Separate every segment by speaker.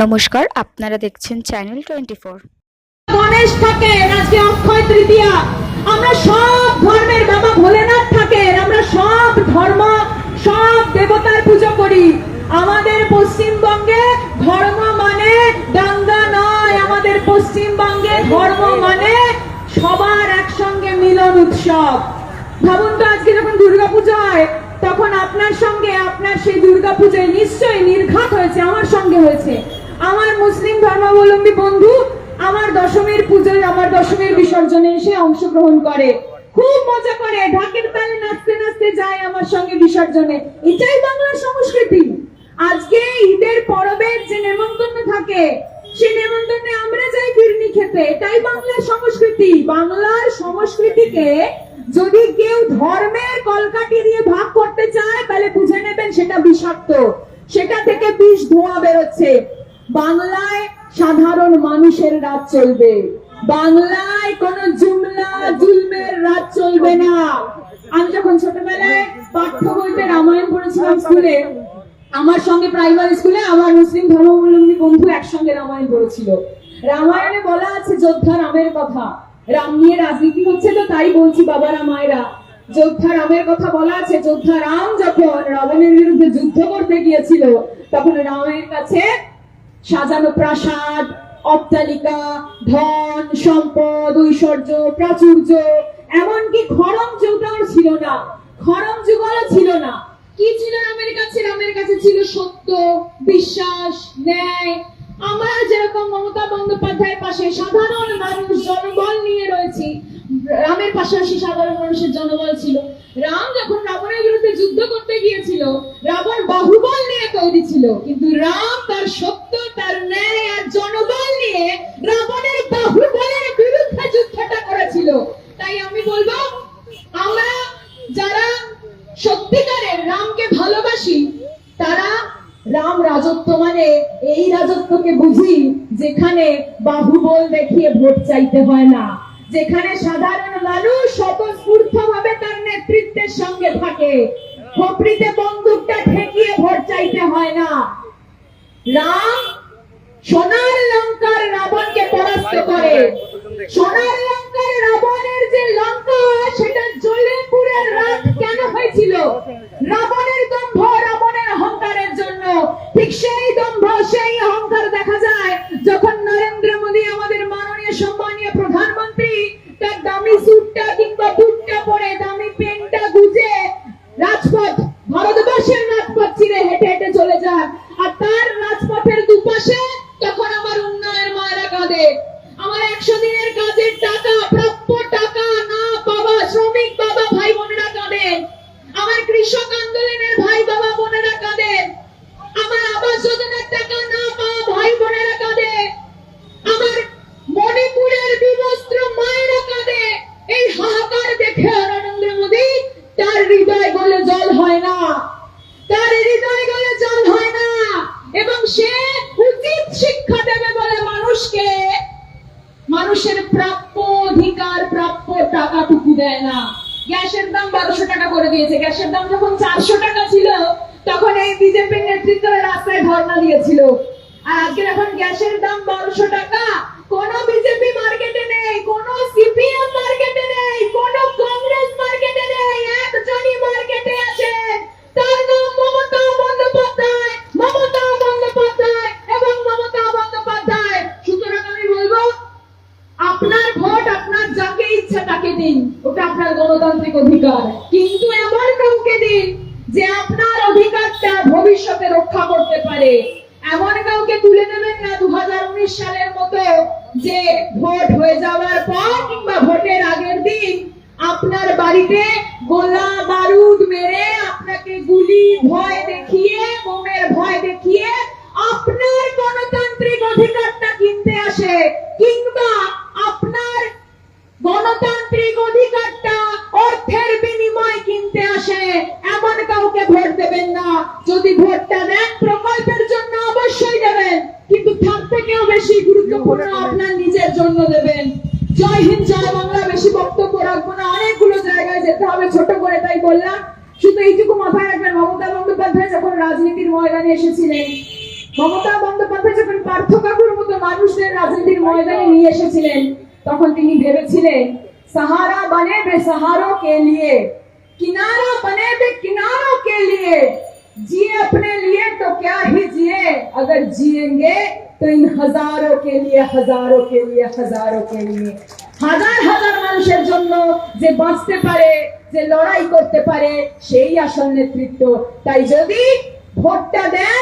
Speaker 1: নমস্কার, আপনারা দেখছেন চ্যানেল টোয়েন্টি ফোর
Speaker 2: গণেশ থাকেন আজকে অক্ষয় তৃতীয়া। আমরা সব ধর্মের বাবা ভোলেনাথ থাকেন আমরা সব ধর্ম, সব দেবতার পুজো করি। আমাদের পশ্চিমবঙ্গে ধর্ম মানে দাঙ্গা নয়, আমাদের পশ্চিমবঙ্গে ধর্ম মানে সবার একসঙ্গে মিলন উৎসব। ভাবুন তো, আজকে যখন দুর্গাপুজো হয়, তখন আপনার সঙ্গে আপনার সেই দুর্গাপূজায় নিশ্চয়ই নির্ঘাত হয়েছে, আমার সঙ্গে হয়েছে। আমার মুসলিম ধর্মাবলম্বী বন্ধু, আমার দশমীর পুজোয়, আমার দশমীর বিসর্জনে এসে অংশগ্রহণ করে। খুব মজা করে। ঢাকের তালে নাচতে নাচতে যায় আমার সঙ্গে বিসর্জনে। এটাই বাংলার সংস্কৃতি। আজকে ঈদের পরবের যে নেমন্তন্ন থাকে, সে নেমন্তন্নে আমরা যাই ফিরনি খেতে। এটাই বাংলার সংস্কৃতি। বাংলার সংস্কৃতিকে যদি কেউ ধর্মের কলকাঠি দিয়ে ভাগ করতে চায়, তাহলে বুঝে নেবেন সেটা বিষাক্ত। সেটা থেকে বিষ ধোঁয়া বেরোচ্ছে। বাংলায় সাধারণ মানুষের রাত চলবে। বাংলায় কোন জুমলা, জুলমের রাত চলবে না। আমি যখন ছোটবেলায় পাঠ্য বইতে রামায়ণ পড়েছিলাম স্কুলে, আমার সঙ্গে প্রাইমারি স্কুলে আমার মুসলিম ধর্মাবলম্বী বন্ধু একসঙ্গে রামায়ণ পড়েছিল। রামায়ণে বলা আছে, যোদ্ধা রামের কথা। রাম নিয়ে রাজনীতি হচ্ছে তো তাই বলছি বাবারা মায়েরা। যোদ্ধা রামের কথা বলা আছে, যোদ্ধা রাম যখন রাবণের বিরুদ্ধে যুদ্ধ করতে গিয়েছিল, তখন রামের কাছে সাজানো প্রাসাদ, অট্টালিকা, ধন, সম্পদ, ঐশ্বর্য, প্রাচুর্য, এমনকি খরম যুগটাও ছিল না। খরম যুগলও ছিল না। কি ছিল রামের কাছে? রামের কাছে ছিল সত্য, বিশ্বাস, ন্যায়। আমরা যেরকম মমতা বন্দ্যোপাধ্যায়ের পাশে সাধারণ মানুষ জনবল নিয়ে রয়েছি, রামের পাশাপাশি সাধারণ মানুষের জনবল ছিল। রাম যখন রাবণের বিরুদ্ধে যুদ্ধ করতে গিয়েছিল, রাবণ বাহুবল নিয়ে তৈরি ছিল। কিন্তু রাম তার সত্য তার ন্যায় আর জনবল নিয়ে রাবণের বাহুবলের বিরুদ্ধে যুদ্ধটা করেছিল তাই আমি বলব আমরা যারা সত্যিকারের রামকে ভালোবাসি তারা রাম রাজত্ব মানে এই রাজত্বকে বুঝি যেখানে বাহুবল দেখিয়ে ভোট চাইতে হয় না। যেখানে সাধারণ মানুষ স্বতঃস্ফূর্ত ভাবে তার নেতৃত্বের সঙ্গে থাকে খপরিতে বন্দুকটা ঠেকিয়ে ভোট চাইতে হয় না। রাম সোনার লঙ্কার রাবণকে পরাস্ত করে। সোনার লঙ্কার রাবণের যে লঙ্কা, সেটা জ্বলে পুড়ে রাত কেন হয়েছিল? রাবণের দম্ভ রাবণের অহংকারের জন্য ঠিক সেই দম্ভ সেই অহংকার দেখা যায় যখন নরেন্দ্র মোদী আমাদের মাননীয় সম্মানীয় প্রধানমন্ত্রী তার দামি স্যুটটা কিংবা বুটটা পরে দামি পেনটা গুজে রাজপথ ভারতবর্ষের রাজপথ চিরে হেঁটে হেঁটে চলে যান আর তার রাজপথের দুপাশে তখন আমার উন্নয়নের মায়েরা কাঁদে আমার একশো দিনের কাজের টাকা প্রাপ্য টাকা না পাওয়া শ্রমিক বাবা ভাই বোনেরা কাঁদেন আমার কৃষক আন্দোলনের ভাই বাবা বোনেরা কাঁদেন আমার আবাস যোজনার টাকা না পাওয়া ভাই বোনেরা কাঁদে আমার মণিপুরের বিবস্ত্র মায়েরা কাঁদে এই হাহাকার দেখে নরেন্দ্র মোদী তার হৃদয় গলে জল হয় না তার হৃদয় গলে জল হয় না এবং সে উচিত শিক্ষা দেবে বলে মানুষকে মানুষের প্রাপ্য অধিকার প্রাপ্য টাকাটুকু দেয় না। গ্যাসের দাম বারোশো টাকা করে দিয়েছে। গ্যাসের দাম যখন চারশো টাকা ছিল, তখন এই বিজেপির নেতৃত্বে রাস্তায় ধর্ণা দিয়েছিল। আর আজকে এখন গ্যাসের দাম বারোশো টাকা। কোন বিজেপি মার্কেটে নেই, কোন সিপিএম মার্কেটে নেই কোন কংগ্রেস মার্কেটে নেই একজনই মার্কেটে আছে তার নাম মমতা বন্দ্যোপাধ্যায় মমতা বন্দ্যোপাধ্যায় এবং মমতা বন্দ্যোপাধ্যায় সুতরাং আমি বলব আপনার ভোট আপনার যাকে ইচ্ছা তাকে দিন ওটা আপনার গণতান্ত্রিক অধিকার কিন্তু এমন কাউকে দিন যে আপনার অধিকারটা ভবিষ্যতে রক্ষা করতে পারে এমন কাউকে তুলে দেবেন না দু সালের মতো যে ভোট হয়ে যাওয়ার পর কিংবা ভোটের আগের দিন আপনার বাড়িতে গোলা বারুদ মেরে আপনাকে গুলি, ভয় দেখিয়ে বোমের ভয় দেখিয়ে আপনার গণতান্ত্রিক অধিকারটা কিনতে আসে কিংবা আপনার গণতান্ত্রিক অধিকারটা অর্থের বিনিময় কিনতে আসে এমন কাউকে ভোট দেবেন না যদি ভোটটা দেন প্রকল্পের জন্য অবশ্যই দেবেন কিন্তু তার থেকেও বেশি গুরুত্বপূর্ণ আপনার নিজের জন্য দেবেন জয় হিন্দ জয় বাংলা বেশি বক্তব্য রাখব না অনেকগুলো জায়গায় যেতে হবে ছোট করে তাই বললাম শুধু এইটুকু মাথায় রাখবেন মমতা বন্দ্যোপাধ্যায় যখন রাজনীতির ময়দানে এসেছিলেন মমতা বন্দ্যোপাধ্যায় যখন মানুষদের রাজনীতির ময়দানে নিয়ে এসেছিলেন তখন তিনি ভেবেছিলেন সাহারা বনে বেসাহারো কে লিয়ে किनारा बने बे किनारों के लिए जिए अपने लिए तो क्या ही जिए अगर जिएंगे तो इन हजारों के लिए हजारों के लिए हजारों के लिए হাজার হাজার মানুষের জন্য যে বাঁচতে পারে যে লড়াই করতে পারে সেই আসল নেতৃত্ব তাই যদি ভোটটা দেন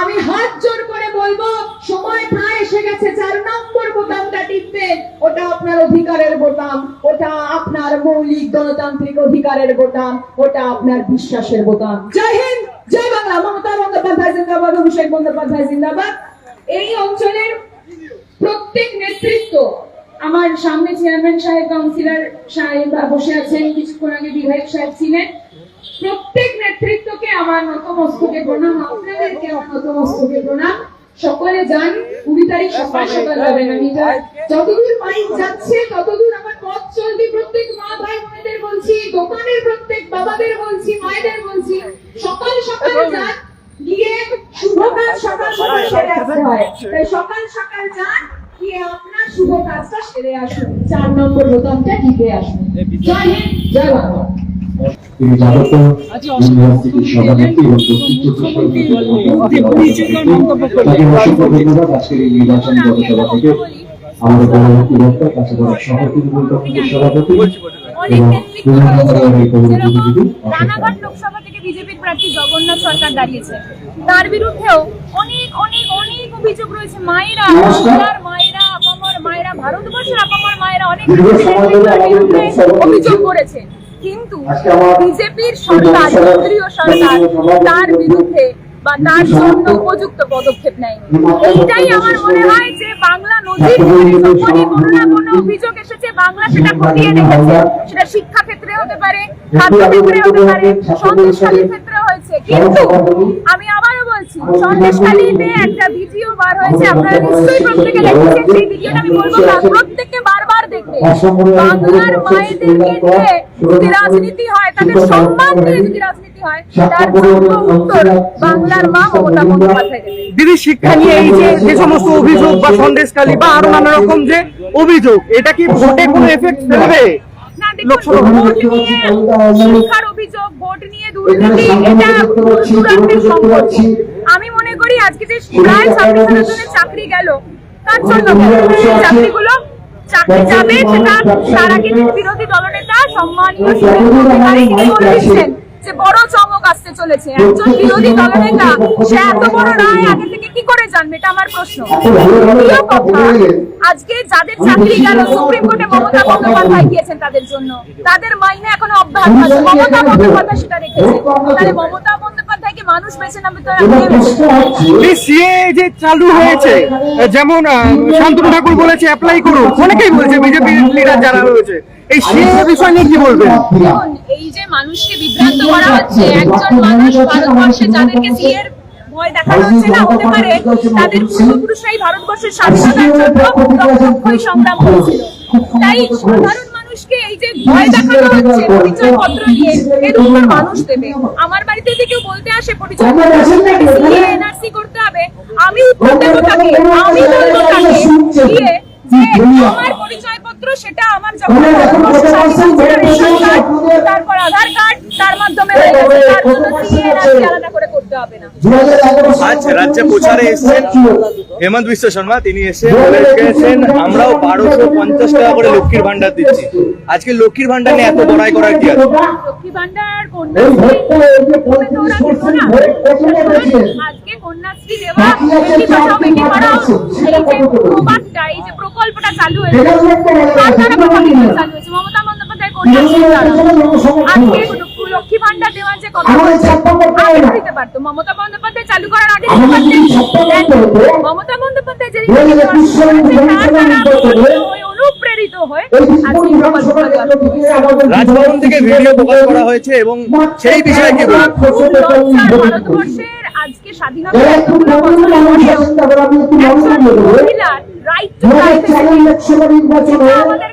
Speaker 2: আমি হাত জোর করে বলব, সময় প্রায় এসে গেছে, চার নম্বর বোতামটা টিপবেন ওটা আপনার অধিকারের বোতাম, ওটা আপনার মৌলিক গণতান্ত্রিক অধিকারের বোতাম, ওটা আপনার বিশ্বাসের বোতাম। জয় হিন্দ, জয় বাংলা। মমতা বন্দ্যোপাধ্যায় জিন্দাবাদ, অভিষেক বন্দ্যোপাধ্যায় জিন্দাবাদ। এই অঞ্চলের প্রত্যেক নেতৃত্ব, আমার সামনে চেয়ারম্যান সাহেব কাউন্সিলর সাহেব বসে আছেন, কিছুক্ষণ আগে বিধায়ক সাহেব ছিলেন। প্রত্যেক নেতৃত্বকে আমার নতমস্তকে প্রণাম আপনাদেরকে আমার নতমস্তকে প্রণাম। সকলে যান কুড়ি তারিখ সকাল সকাল যাবেন আমি যতদূর মাইক যাচ্ছে ততদূর আমার পথ চলতি প্রত্যেক মা ভাই বোনেদের বলছি দোকানের প্রত্যেক বাবাদের বলছি মায়েদের বলছি সকাল সকাল যান গিয়ে শুভ কাজ সকাল সকাল সেরে আসতে হয়। তাই সকাল সকাল যান গিয়ে আপনার শুভ কাজটা সেরে আসুন। চার নম্বর বোতামটা টিপে আসুন। জয় হিন্দ জয় বাংলা।
Speaker 3: তিনি যাদবপুর ইউনিভার্সিটির সভানেত্রী এবং দক্ষিণ চব্বিশ পরগনা তাকে অসংখ্য ধন্যবাদ। আজকের এই নির্বাচন পথসভা থেকে আমাদের পরবর্তী বক্তা কাছাড় সহ তৃণমূল কংগ্রেসের সভাপতি এবং বিধানসভার এই কমিটির প্রতিনিধি অসংখ্য
Speaker 4: রানাঘাট লোকসভা থেকে বিজেপির প্রার্থী জগন্নাথ সরকার দাঁড়িয়েছে। তার বিরুদ্ধেও অনেক অনেক অনেক অভিযোগ রয়েছে। মায়েরা মায়েরা আপামর মায়েরা ভারতবর্ষের আপামর মায়েরা অনেক অভিযোগ। করেছে। কিন্তু বিজেপির সরকার কেন্দ্রীয় সরকার তার বিরুদ্ধে বা তার জন্য উপযুক্ত পদক্ষেপ নেয়নি। এইটাই আমার মনে হয় যে বাংলা নদীর যখনই কোনো না কোনো অভিযোগ এসেছে বাংলা সেটা খতিয়ে দেখেছে। সেটা শিক্ষা ক্ষেত্রে হতে পারে খাদ্য ক্ষেত্রে হতে পারে ক্ষেত্রে হয়েছে। কিন্তু আমি আবারও বলছি সন্দেশখালীতে একটা ভিডিও বার হয়েছে আপনারা নিশ্চয়ই প্রত্যেকে দেখেছেন সেই ভিডিওটা আমি বলব প্রত্যেককে বাংলার মায়েদেরকে নিয়ে যদি রাজনীতি হয় তাদের সম্মান নিয়ে যদি রাজনীতি হয় তার উত্তর বাংলার মা মমতা বন্দ্যোপাধ্যায়
Speaker 5: দিদি শিক্ষা নিয়ে এই যে যে সমস্ত অভিযোগ বা সন্দেশকালী বা আরও নানা রকম যে অভিযোগ এটা কি ভোটে কোনো এফেক্ট ফেলবে?
Speaker 4: শিক্ষার অভিযোগ ভোট নিয়ে দুর্নীতি এটা চূড়ান্তের সম্পর্ক আমি মনে করি আজকে যে প্রায় ছাব্বিশ জনের চাকরি গেল তার জন্য চাকরিগুলো চাকরি যাবে সেটা তার আগে বিরোধী দলনেতা সম্মানীয় তিনি বলে যে বড় চমক আসতে চলেছে। একজন বিরোধী দলনেতা সে এত বড় রায় আগে থেকে কি করে জানবে? এটা আমার প্রশ্ন। আজকে যাদের চাকরি গেল সুপ্রিম কোর্টে মমতা বন্দ্যোপাধ্যায় গিয়েছেন তাদের জন্য। তাদের মাইনে এখনও অব্যাহত আছে। মমতা বন্দ্যোপাধ্যায় সেটা রেখেছে তাহলে মমতা মানুষ নামবে তো
Speaker 5: এই সিএ যে চালু হয়েছে যেমন শান্তনু ঠাকুর বলেছে অ্যাপ্লাই করুন। অনেকেই বলছে বিজেপি লিডার যারা রয়েছে। এই সিএ বিষয় নিয়ে কি বলবেন?
Speaker 4: এই যে মানুষকে বিভ্রান্ত করা হচ্ছে একজন মানুষ ভারতবর্ষে যাদেরকে সিএর ভয় দেখানো হচ্ছে না হতে পারে তাদের পূর্বপুরুষরাই ভারতবর্ষের স্বাধীনতার জন্য সংগ্রাম করেছিল। তাই সাধারণ মানুষকে এই যে ভয় দেখানো হচ্ছে পরিচয় পত্র নিয়ে এর উত্তর মানুষ দেবে। আমার বাড়িতে যদি কেউ বলতে আসে পরিচয় পত্র এনআরসি করতে হবে আমি উত্তর দেবো তাকে আমি বলব তাকে গিয়ে যে আমার পরিচয়পত্র সেটা আমার যখন তারপর আধার কার্ড তার মাধ্যমে তার জন্য আলাদা
Speaker 6: আজ রাজ্যে প্রচারে এসেছেন হেমন্ত বিশ্ব শর্মা তিনি এসে বলেছেন আমরাও বারোশো পঞ্চাশ টাকা করে লক্ষ্মীর ভান্ডার দিচ্ছি। আজকে লক্ষ্মীর ভান্ডার নিয়ে এত বড়াই করার কি আছে?
Speaker 4: লক্ষ্মী ভান্ডার কন্যাশ্রী। আজকে দেওয়া বেটি বাঁচাও বেটি পড়াও এই যে প্রবাদটা এই যে প্রকল্পটা চালু হয়েছে কার দ্বারা চালু হয়েছে। মমতা বন্দ্যোপাধ্যায় কন্যাশ্রী আজকে লক্ষ্মী ভান্ডার দেওয়ার যে কথা পারতো মমতা বন্দ্যোপাধ্যায় চালু করার আগে মমতা বন্দ্যোপাধ্যায় যে অনুপ্রেরিত হয়ে।
Speaker 6: রাজভবন থেকে ভিডিও প্রকাশ করা হয়েছে এবং সেই বিষয়ে কি
Speaker 4: ভারতবর্ষের আজকে স্বাধীনতা রাইট টু আমাদের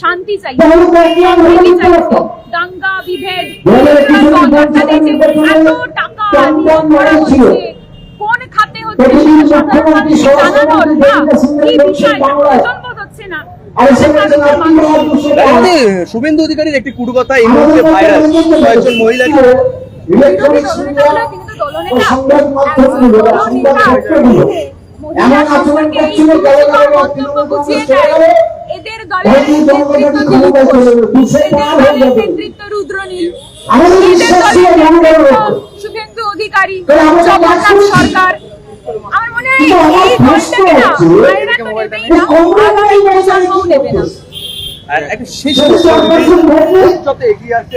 Speaker 4: শান্তি চাই। দাঙ্গা বিভেদ কোন খাতে হচ্ছে না।
Speaker 2: শুভেন্দু অধিকারীর একটি কুটকথা এই মুহূর্তে ভাইরাল। কয়েকজন মহিলাকে
Speaker 4: শুভেন্দু অধিকারী জগন্নাথ সরকার। আমার মনে হয় এই দলটাকে না। মায়েরা তো নেবেই না। আর
Speaker 7: এই
Speaker 4: প্রজন্মও নেবে না।
Speaker 2: এগিয়ে আসছে